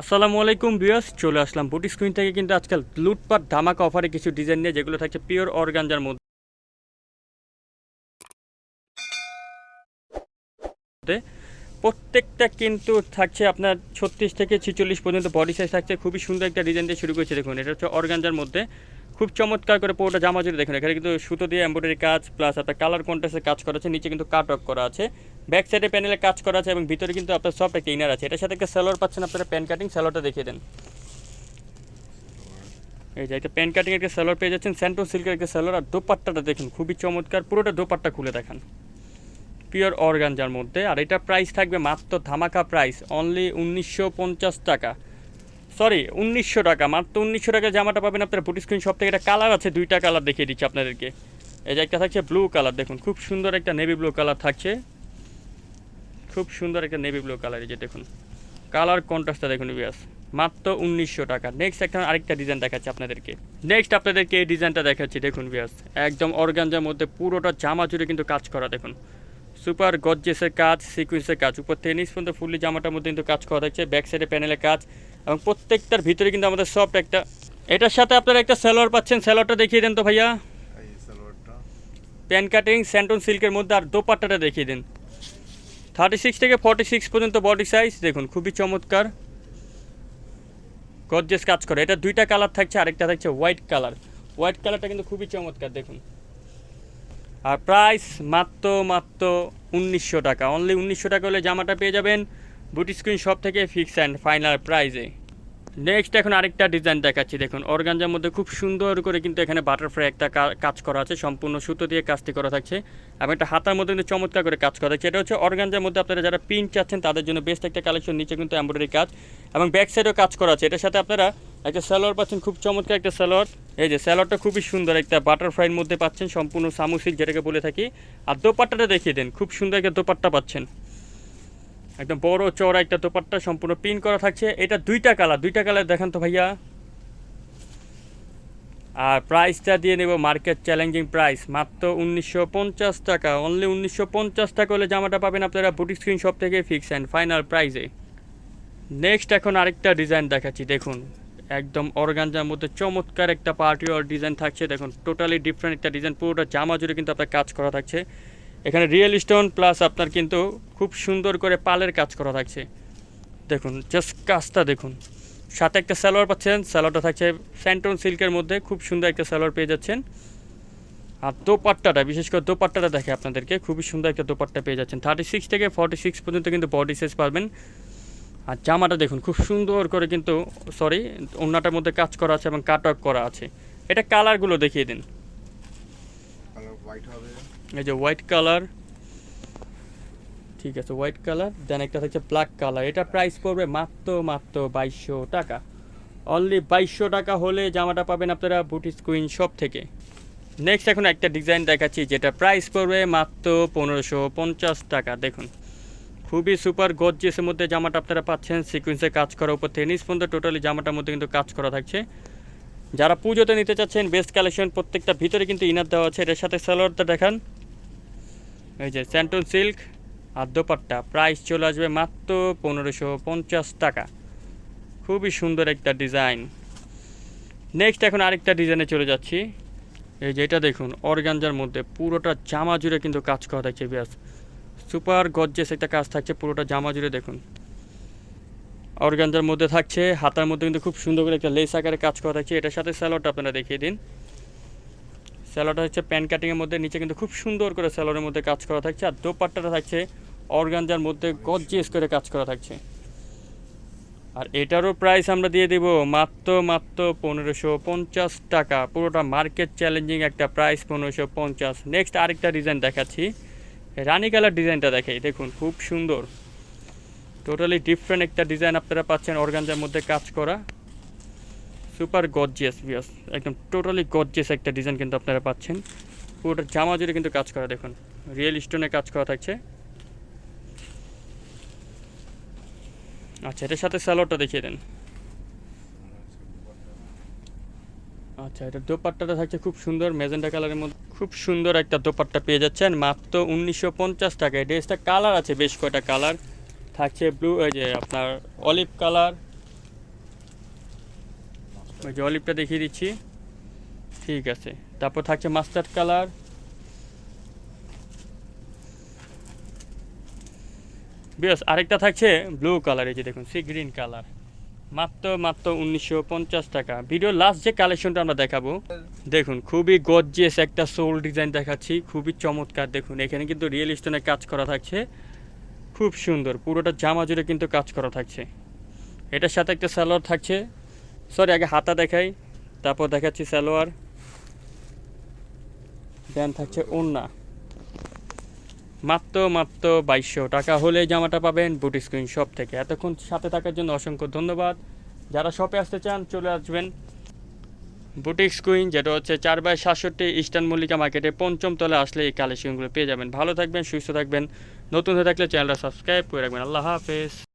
আসসালামু আলাইকুম বিয়াস চলে আসলাম বুটি স্ক্রিন থেকে। কিন্তু আজকাল লুটপাট, ধামাকা অফারে কিছু ডিজাইন নিয়ে, যেগুলো থাকছে পিওর অর্গানজার মধ্যে। প্রত্যেকটা কিন্তু থাকছে আপনার ছত্রিশ থেকে ছিচল্লিশ পর্যন্ত বডি সাইজ থাকছে। খুবই সুন্দর একটা ডিজাইন দিয়ে শুরু করেছে, দেখুন, এটা হচ্ছে অর্গানজার মধ্যে। খুব চমৎকার করে পুরোটা জামা জুড়ে দেখুন। এখানে কিন্তু সুতো দিয়ে এমব্রয়ডারি কাজ প্লাস আপনার কালার কন্ট্রাস্টের কাজ করা আছে, নিচে কিন্তু কাট অফ করা আছে। ব্যাক সাইডে প্যানেলে কাজ করা আছে এবং ভিতরে কিন্তু আপনার সফট একটা ইনার আছে। এটার সাথে একটা স্যালোয়ার পাচ্ছেন আপনারা প্যান কাটিং স্যালোয়ারটা দেখিয়ে দেন। এই যে একটা প্যান কাটিং একটা স্যালোয়ার পেয়ে যাচ্ছেন স্যান্টো সিল্কের একটা স্যালোয়ার আর দোপাট্টাটা দেখুন, খুবই চমৎকার, পুরোটা দোপাট্টা খুলে দেখান। পিওর অর্গানজার মধ্যে, আর এটা প্রাইস থাকবে মাত্র ধামাকা প্রাইস অনলি উনিশশো পঞ্চাশ টাকা। সরি উনিশশো টাকা। মাত্র উনিশশো টাকা জামাটা পাবেন আপনার বুটি স্ক্রিন সব থেকে একটা কালার আছে, দুইটা কালার দেখিয়ে দিচ্ছি আপনাদেরকে। এই যে একটা থাকছে ব্লু কালার দেখুন, খুব সুন্দর একটা নেভি ব্লু কালার থাকছে। খুব সুন্দর একটা নেভি ব্লু কালার এই যে দেখুন। কালার কন্ট্রাস্টটা দেখুন বিয়াস মাত্র উনিশশো টাকা। নেক্সট একটা আরেকটা ডিজাইন দেখাচ্ছি আপনাদেরকে। নেক্সট আপনাদেরকে এই ডিজাইনটা দেখাচ্ছি, দেখুন বিয়াস একদম অর্গানজার মধ্যে পুরোটা জামা জুড়ে কিন্তু কাজ করা, দেখুন। সুপার গজ্জেসের কাজ সিকুয়েন্সের কাজ। উপর থেকে নিচ পর্যন্ত ফুললি জামাটার মধ্যে কিন্তু কাজ করা থাকছে ব্যাক সাইডে প্যানেলের কাজ। এবং প্রত্যেকটার ভিতরে কিন্তু আমাদের সফট একটা এটার সাথে আপনারা একটা স্যালোয়ার পাচ্ছেন স্যালোয়ারটা দেখিয়ে দেন তো ভাইয়া। প্যান কাটিং স্যান্টন সিল্কের মধ্যে আর দোপাট্টাটা দেখিয়ে দিন। থার্টি সিক্স থেকে ফর্টি সিক্স পর্যন্ত বডি সাইজ দেখুন খুবই চমৎকার। গজ্জেস কাজ করে। এটা দুইটা কালার থাকছে আরেকটা থাকছে হোয়াইট কালার হোয়াইট কালারটা কিন্তু খুবই চমৎকার দেখুন। আর প্রাইস মাত্র মাত্র উনিশশো টাকা। অনলি উনিশশো টাকা হলে জামাটা পেয়ে যাবেন। বুটি স্ক্রিন শপ থেকে ফিক্স অ্যান্ড ফাইনাল প্রাইজে নেক্সট এখন আরেকটা ডিজাইন দেখাচ্ছি, দেখুন। অর্গানজার মধ্যে খুব সুন্দর করে কিন্তু এখানে বাটারফ্লাই একটা কাজ করা আছে, সম্পূর্ণ সুতো দিয়ে কাজটি করা থাকছে। এবং একটা হাতার মধ্যে কিন্তু চমৎকার করে কাজ করা থাকছে। এটা হচ্ছে অর্গানজার মধ্যে আপনারা যারা প্রিন্ট চাচ্ছেন, তাদের জন্য বেস্ট একটা কালেকশন নিচে কিন্তু এমব্রয়ডারি কাজ। এবং ব্যাক সাইডেও কাজ করা আছে। এটার সাথে আপনারা একটা স্যালোয়ার পাচ্ছেন, খুব চমৎকার একটা স্যালোয়ার এই যে স্যালোয়ারটা খুবই সুন্দর একটা বাটারফ্লাইয়ের মধ্যে পাচ্ছেন, সম্পূর্ণ সামুসিক যেটাকে বলে থাকি। আর দোপাট্টাটা দেখিয়ে দেন, খুব সুন্দর একটা দোপাট্টা পাচ্ছেন। একদম বড় চওড়া একটা দোপাট্টা সম্পূর্ণ পিন করা থাকছে। এটা দুইটা কালার দুইটা কালার দেখান তো ভাইয়া। আর প্রাইসটা দিয়ে নেব মার্কেট চ্যালেঞ্জিং প্রাইস, মাত্র উনিশশো পঞ্চাশ টাকা। অনলি উনিশশো পঞ্চাশ টাকা হলে জামাটা পাবেন আপনারা বুটিক স্ক্রিন শপ থেকে ফিক্স অ্যান্ড ফাইনাল প্রাইসে নেক্সট এখন আরেকটা ডিজাইন দেখাচ্ছি, দেখুন। একদম অর্গানজার মধ্যে চমৎকার একটা পার্টি ডিজাইন থাকছে, দেখুন টোটালি ডিফারেন্ট একটা ডিজাইন পুরোটা জামা জুড়ে কিন্তু আপনার কাজ করা থাকছে। এখানে রিয়েল স্টোন প্লাস আপনার কিন্তু খুব সুন্দর করে পালের কাজ করা থাকছে। দেখুন জাস্ট কাজটা দেখুন। সাথে একটা স্যালোয়ার পাচ্ছেন স্যালোয়ারটা থাকছে স্যান্টন সিল্কের মধ্যে খুব সুন্দর একটা স্যালোয়ার পেয়ে যাচ্ছেন। আর দোপাট্টাটা, বিশেষ করে দোপাট্টাটা দেখে আপনাদেরকে, খুবই সুন্দর একটা দোপাট্টা পেয়ে যাচ্ছেন। থার্টি সিক্স থেকে ফর্টি সিক্স পর্যন্ত কিন্তু বডি সাইজ পাবেন। আর জামাটা দেখুন, খুব সুন্দর করে কিন্তু সরি ওনাটার মধ্যে কাজ করা আছে এবং কাট করা আছে। এটা কালারগুলো দেখিয়ে দিন। হোয়াইট হবে। এই যে হোয়াইট কালার ঠিক আছে হোয়াইট কালার দেন একটা হচ্ছে ব্ল্যাক কালার এটা প্রাইস পড়বে মাত্র মাত্র বাইশশো টাকা। অনলি বাইশশো টাকা হলে জামাটা পাবেন আপনারা বুটিস কুইন শপ থেকে। নেক্সট এখন একটা ডিজাইন দেখাচ্ছি, যেটা প্রাইস পড়বে মাত্র পনেরোশো পঞ্চাশ টাকা, দেখুন। খুবই সুপার গজ্জেসের মধ্যে জামাটা আপনারা পাচ্ছেন সিকুয়েন্সে কাজ করা উপর থেকে পর্যন্ত টোটালি জামাটার মধ্যে কিন্তু কাজ করা থাকছে। যারা পুজোতে নিতে চাচ্ছেন বেস্ট কালেকশন প্রত্যেকটা ভিতরে কিন্তু ইনার দেওয়া আছে, এটার সাথে স্যালোয়ারটা দেখান। এই যে স্যান্টন সিল্ক আর দোপাট্টা, প্রাইস চলে আসবে মাত্র পনেরোশো পঞ্চাশ টাকা। খুবই সুন্দর একটা ডিজাইন। নেক্সট এখন আরেকটা ডিজাইনে চলে যাচ্ছি। এই যে এটা দেখুন, অর্গানজার মধ্যে পুরোটা জামা জুড়ে কিন্তু কাজ করা থাকছে, ব্যাস। সুপার গজ্জেস একটা কাজ থাকছে, পুরোটা জামা জুড়ে দেখুন। অর্গানজার মধ্যে থাকছে, হাতার মধ্যে কিন্তু খুব সুন্দর করে একটা লেস আকারে কাজ করা থাকছে। এটার সাথে স্যালোয়ারটা আপনারা দেখিয়ে দিন। স্যালোয়ারটা হচ্ছে প্যান কাটিংয়ের মধ্যে, নিচে কিন্তু খুব সুন্দর করে স্যালোয়ারের মধ্যে কাজ করা থাকছে, আর দোপাট্টাটা থাকছে অর্গানজার মধ্যে গজ্জেস করে কাজ করা থাকছে। আর এটারও প্রাইস আমরা দিয়ে দেব মাত্র মাত্র পনেরোশো পঞ্চাশ টাকা। পুরোটা মার্কেট চ্যালেঞ্জিং একটা প্রাইস পনেরোশো পঞ্চাশ। নেক্সট আরেকটা ডিজাইন দেখাচ্ছি। রানি কালার ডিজাইনটা দেখাই, দেখুন খুব সুন্দর। টোটালি ডিফারেন্ট একটা ডিজাইন আপনারা পাচ্ছেন অর্গানজার মধ্যে কাজ করা। সুপার গর্জিয়াস বিয়াস একদম টোটালি গর্জিয়াস একটা ডিজাইন কিন্তু আপনারা পাচ্ছেন। পুরোটা জামা জুড়ে কিন্তু কাজ করা, দেখুন। রিয়েল স্টোনে কাজ করা থাকছে। আচ্ছা এটার সাথে স্যালোয়ারটা দেখিয়ে দেন। আচ্ছা এটা দোপাট্টাটা থাকছে খুব সুন্দর মেজেন্টা কালারের মধ্যে। খুব সুন্দর একটা দোপাট্টা পেয়ে যাচ্ছেন। মাত্র উনিশশো পঞ্চাশ টাকায়। ড্রেসটা কালার আছে, বেশ কয়টা কালার থাকছে ব্লু এই যে আপনার অলিভ কালার ওই যে অলিভটা দেখিয়ে দিচ্ছি। ঠিক আছে। তারপর থাকছে মাস্টার্ড কালার। বেশ, আরেকটা থাকছে ব্লু কালার, এই যে দেখুন, সি গ্রিন কালার। মাত্র মাত্র উনিশশো পঞ্চাশ টাকা। ভিডিও লাস্ট যে কালেকশনটা আমরা দেখাবো, দেখুন, খুবই গর্জিয়াস একটা সোল ডিজাইন দেখাচ্ছি। খুবই চমৎকার, দেখুন, এখানে কিন্তু রিয়েল স্টোনের কাজ করা থাকছে। খুব সুন্দর, পুরোটা জামা জুড়ে কিন্তু কাজ করা থাকছে। এটার সাথে একটা সালোয়ার থাকছে সরি আগে হাতা দেখাই। তারপর দেখাচ্ছি সালোয়ার। দেন থাকছে ওন্না মাত্র মাত্র বাইশশো টাকা হলে জামাটা পাবেন বুটি স্ক্রিন শপ থেকে। এতক্ষণ সাথে থাকার জন্য অসংখ্য ধন্যবাদ। যারা শপে আসতে চান, চলে আসবেন। বুটিক স্কুইন যেটা হচ্ছে চার বাই সাতষট্টি ইস্টার্ন মল্লিকা মার্কেটে পঞ্চম তলে আসলে এই কালেকশনগুলো পেয়ে যাবেন। ভালো থাকবেন, সুস্থ থাকবেন। নতুন হয়ে থাকলে চ্যানেলটা সাবস্ক্রাইব করে রাখবেন। আল্লাহ হাফেজ।